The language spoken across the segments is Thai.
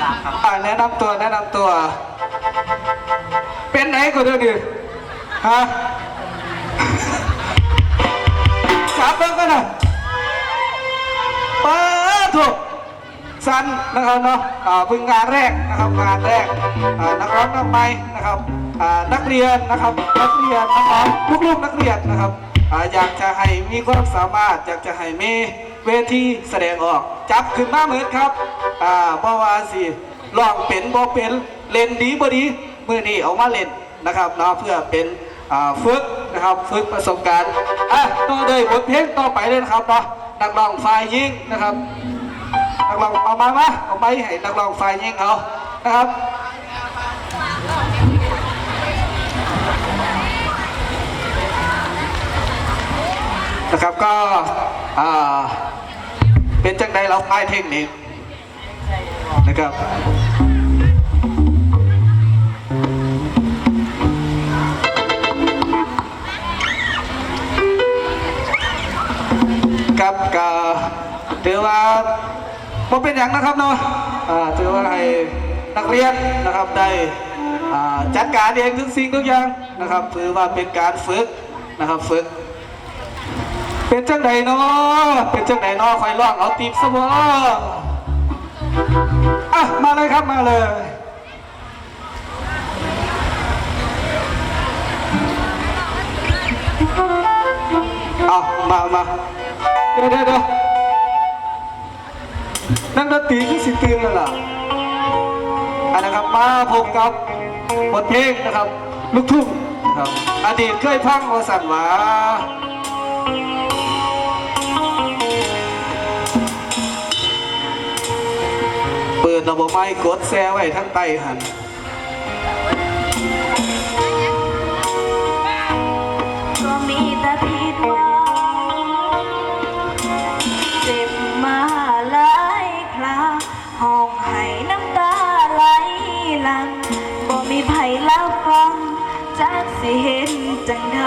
สามครับอ่าแนะนำตัวแนะนำตัว เป็นไหนก็เดี๋ยวนี้ฮะสามเบิ้งกันนะปิดถูกสันนะครับเนาะอ่าเพิ่งงานแรกนะครับงานแรกอ่านักร้องน้ำไม้นะครับอ่านักเรียนนะครับนักเรียนน้องๆลูกๆนักเรียนนะครับอ่าอยากจะให้มีความสามารถอยากจะให้มี เวทีแสดงออก จับขึ้นมาเหมือนครับอ่าเพราะว่าสิลองเป็นบ่เป็นเล่นดีบ่ดีมือนี้เอามาเล่นนะครับเนาะเพื่อเป็นอ่าฝึกนะครับฝึกประสบการณ์อะต่อเลยบทเพลงต่อไปเลยนะครับเนาะนักร้องฝ่ายยิงนะครับนักร้องเอามามาเอาไปให้นักร้องฝ่ายยิงเอานะครับนะครับก็อ่า เป็นจังใดเราป้ายเทคนิคนะครับกับกาถือว่าบ่เป็นอย่างนะครับเนาะอาถือว่าให้นักเรียนนะครับได้จัดการเองทุกสิ่งทุกอย่างนะครับถือว่าเป็นการฝึกนะครับฝึก เป็นจังใดเนาะเป็นจังใดเนาะคอยลองเอาตีบสมออะมาเลยครับมาเลยเอามามาเดี๋ยวเดี๋ยวยนั่นดนตรีที่สิตื่นแล้วล่ะอันนะครับมาพบกับบทเพลงนะครับ ลูกทุ่งนะครับ อดีตเคยพังวสันวา เปิดระบบไม้กดแซไว้ทั้งไตหันก็มีแต่ผิดหวังเจ็บมาหลายคราห้องให้น้ำตาไหลหลังบ่มีไผรับฟังจักสิเห็นจังได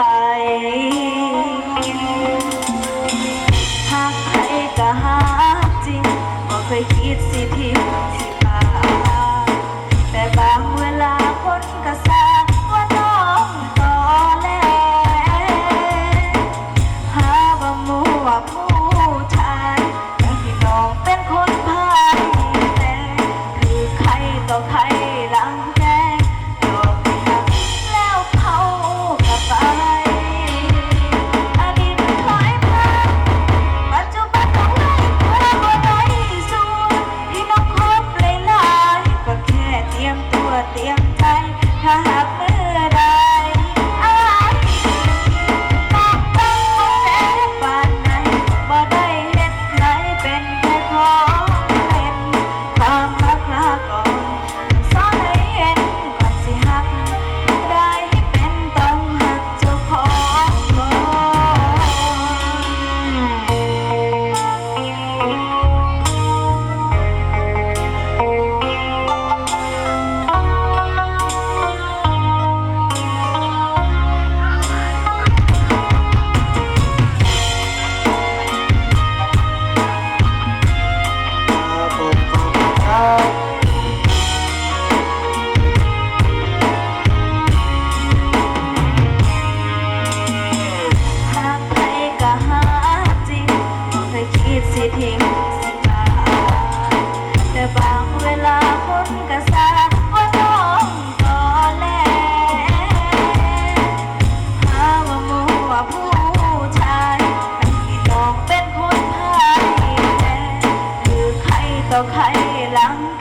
บ่เค น้อง